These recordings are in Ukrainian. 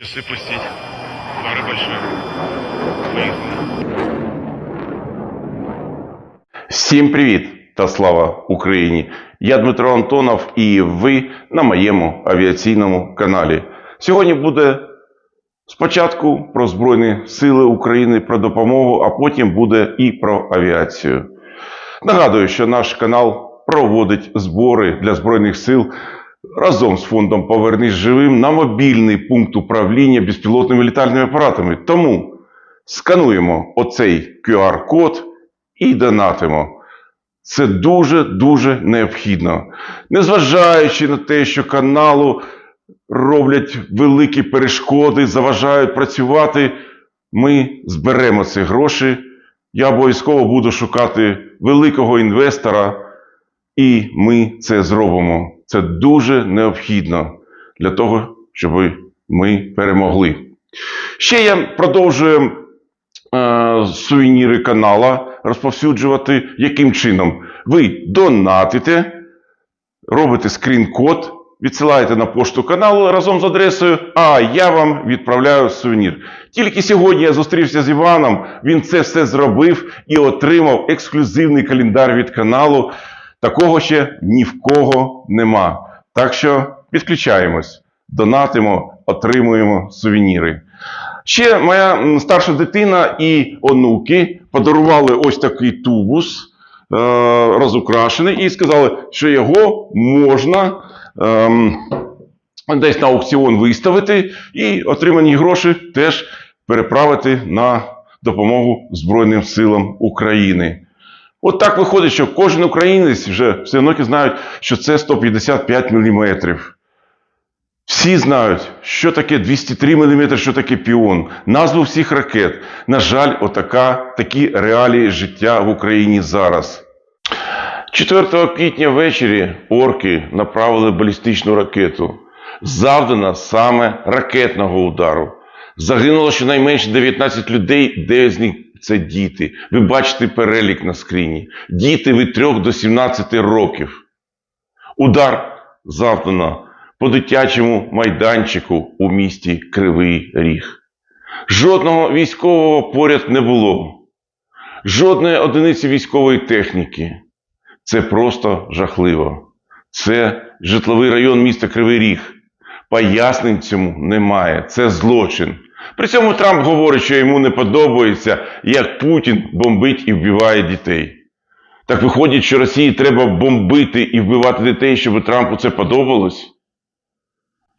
Часы пустить. Пара большая. Поехали. Всім привіт та слава Україні! Я Дмитро Антонов і ви на моєму авіаційному каналі. Сьогодні буде спочатку про Збройні Сили України, про допомогу, а потім буде і про авіацію. Нагадую, що наш канал проводить збори для Збройних сил разом з фондом Повернись живим на мобільний пункт управління безпілотними літальними апаратами. Тому скануємо оцей QR-код і донатимо. Це дуже-дуже необхідно. Незважаючи на те, що каналу роблять великі перешкоди, заважають працювати, ми зберемо ці гроші. Я обов'язково буду шукати великого інвестора, і ми це зробимо. Це дуже необхідно для того, щоб ми перемогли. Ще я продовжую е, сувеніри канала розповсюджувати. Яким чином? Ви донатите, робите скрін-код, відсилаєте на пошту каналу разом з адресою, а я вам відправляю сувенір. Тільки сьогодні я зустрівся з Іваном, він це все зробив і отримав ексклюзивний календар від каналу. Такого ще ні в кого нема. Так що підключаємось, донатимо, отримуємо сувеніри. Ще моя старша дитина і онуки подарували ось такий тубус е, розукрашений і сказали, що його можна ем, десь на аукціон виставити і отримані гроші теж переправити на допомогу Збройним силам України. От так виходить, що кожен українець вже все одно знають, що це 155 мм. Всі знають, що таке 203 мм, що таке піон, назву всіх ракет. На жаль, отака, такі реалії життя в Україні зараз. 4 квітня ввечері орки направили балістичну ракету. Завдано саме ракетного удару. Загинуло щонайменше 19 людей, 9 з них це діти. Ви бачите перелік на скріні. Діти від 3 до 17 років. Удар завдано по дитячому майданчику у місті Кривий Ріг. Жодного військового поряд не було. Жодної одиниці військової техніки. Це просто жахливо. Це житловий район міста Кривий Ріг. Пояснень цьому немає. Це злочин. При цьому Трамп говорить, що йому не подобається, як Путін бомбить і вбиває дітей. Так виходить, що Росії треба бомбити і вбивати дітей, щоб Трампу це подобалось.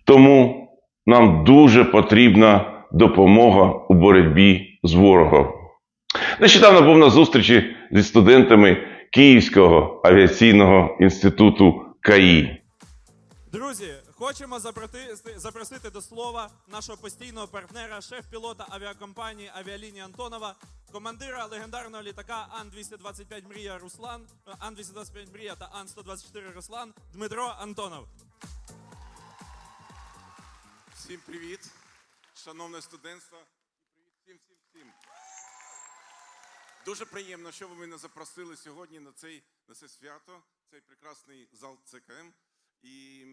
Тому нам дуже потрібна допомога у боротьбі з ворогом. Нещодавно був на зустрічі зі студентами Київського авіаційного інституту КАІ. Друзі, хочемо запросити до слова нашого постійного партнера, шеф-пілота авіакомпанії Авіалінії Антонова, командира легендарного літака Ан-225 Мрія Руслан, е, Ан-225 Мрія та Ан-124 Руслан Дмитро Антонов. Всім привіт, шановне студентство. Привіт всім, всім, всім. Дуже приємно, що ви мене запросили сьогодні на, цей, на це свято, цей прекрасний зал ЦКМ, і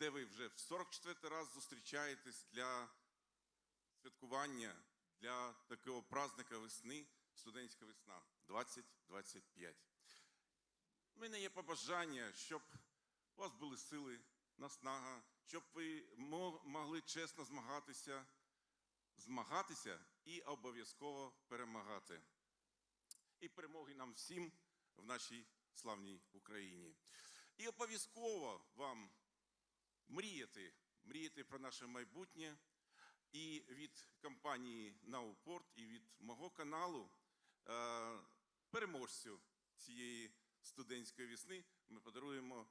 де ви вже в 44 раз зустрічаєтесь для святкування, для такого праздника весни, студентська весна 2025. У мене є побажання, щоб у вас були сили, наснага, щоб ви могли чесно змагатися, змагатися і обов'язково перемагати. І перемоги нам всім в нашій славній Україні. І обов'язково вам мріяти, мріяти про наше майбутнє. І від компанії Наупорт, і від мого каналу е, переможцю цієї студентської весни ми подаруємо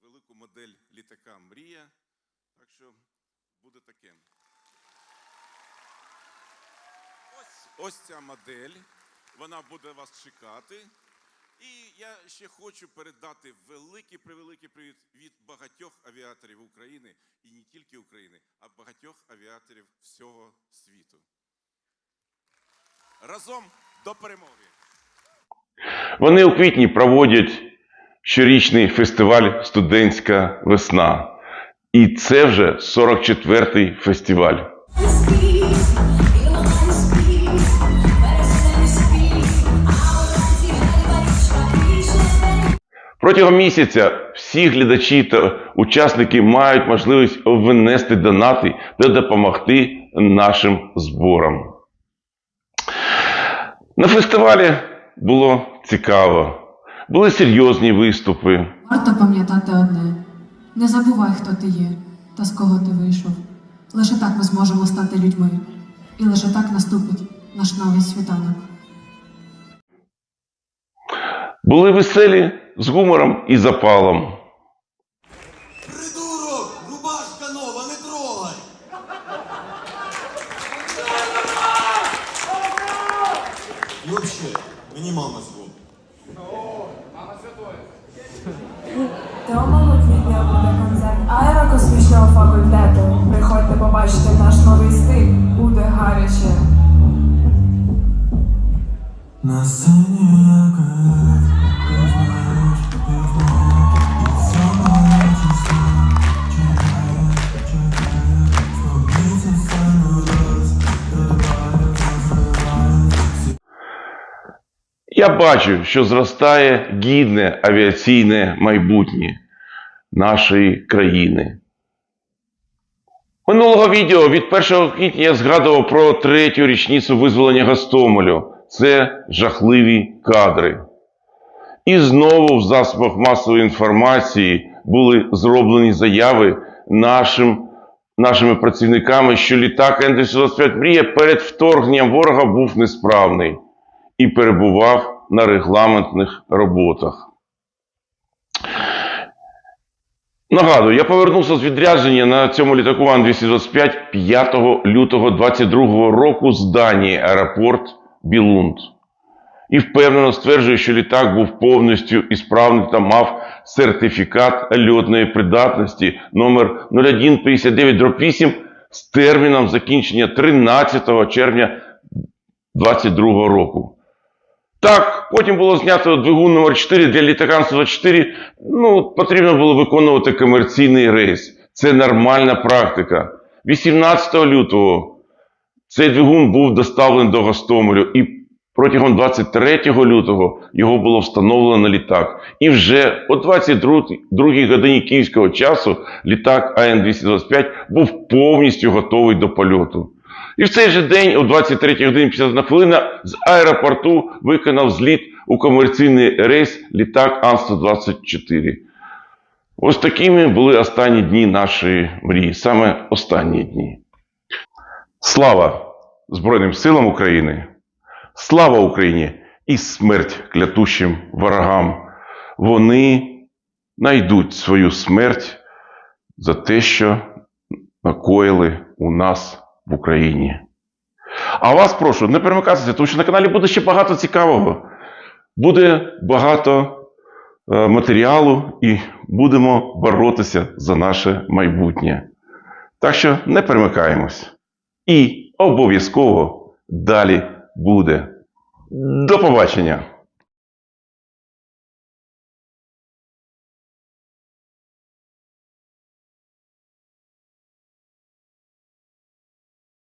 велику модель літака Мрія. Так що буде таке. Ось, ось ця модель. Вона буде вас чекати. І я ще хочу передати великий превеликий привіт від багатьох авіаторів України і не тільки України, а багатьох авіаторів всього світу. Разом до перемоги! Вони у квітні проводять щорічний фестиваль Студентська весна. І це вже 44-й фестиваль. Протягом місяця всі глядачі та учасники мають можливість внести донати та допомогти нашим зборам. На фестивалі було цікаво, були серйозні виступи. Варто пам'ятати одне: не забувай, хто ти є та з кого ти вийшов. Лише так ми зможемо стати людьми, і лише так наступить наш новий світанок. Були веселі з гумором і запалом. Придурок! Рубашка нова, не трогай! І вообще, мені мама звуть. 7 квітня буде концерт аерокосмічного факультету. Приходьте побачити наш новий стиль. Буде гаряче. Я бачу, що зростає гідне авіаційне майбутнє нашої країни. Минулого відео від 1 квітня я згадував про третю річницю визволення Гостомелю. Це жахливі кадри. І знову в засобах масової інформації були зроблені заяви нашим, нашими працівниками, що літак Н-225 Мрія перед вторгненням ворога був несправний і перебував на регламентних роботах. Нагадую, я повернувся з відрядження на цьому літаку Ан-225 5 лютого 2022 року з Данії, аеропорт Білунд. І впевнено стверджую, що літак був повністю ісправний та мав сертифікат льотної придатності номер 0159-8 з терміном закінчення 13 червня 2022 року. Так, потім було знято двигун номер 4 для літака Ан-124. Ну, потрібно було виконувати комерційний рейс. Це нормальна практика. 18 лютого цей двигун був доставлений до Гостомелю і протягом 23 лютого його було встановлено на літак. І вже о 22 годині київського часу літак АН-225 був повністю готовий до польоту. І в цей же день, о 23 годині 51 хвилина, з аеропорту виконав зліт у комерційний рейс літак Ан-124. Ось такими були останні дні нашої мрії, саме останні дні. Слава Збройним силам України! Слава Україні і смерть клятущим ворогам! Вони знайдуть свою смерть за те, що накоїли у нас в Україні. А вас прошу не перемикатися, тому що на каналі буде ще багато цікавого. Буде багато е, матеріалу і будемо боротися за наше майбутнє. Так що не перемикаємось. І обов'язково далі буде. До побачення!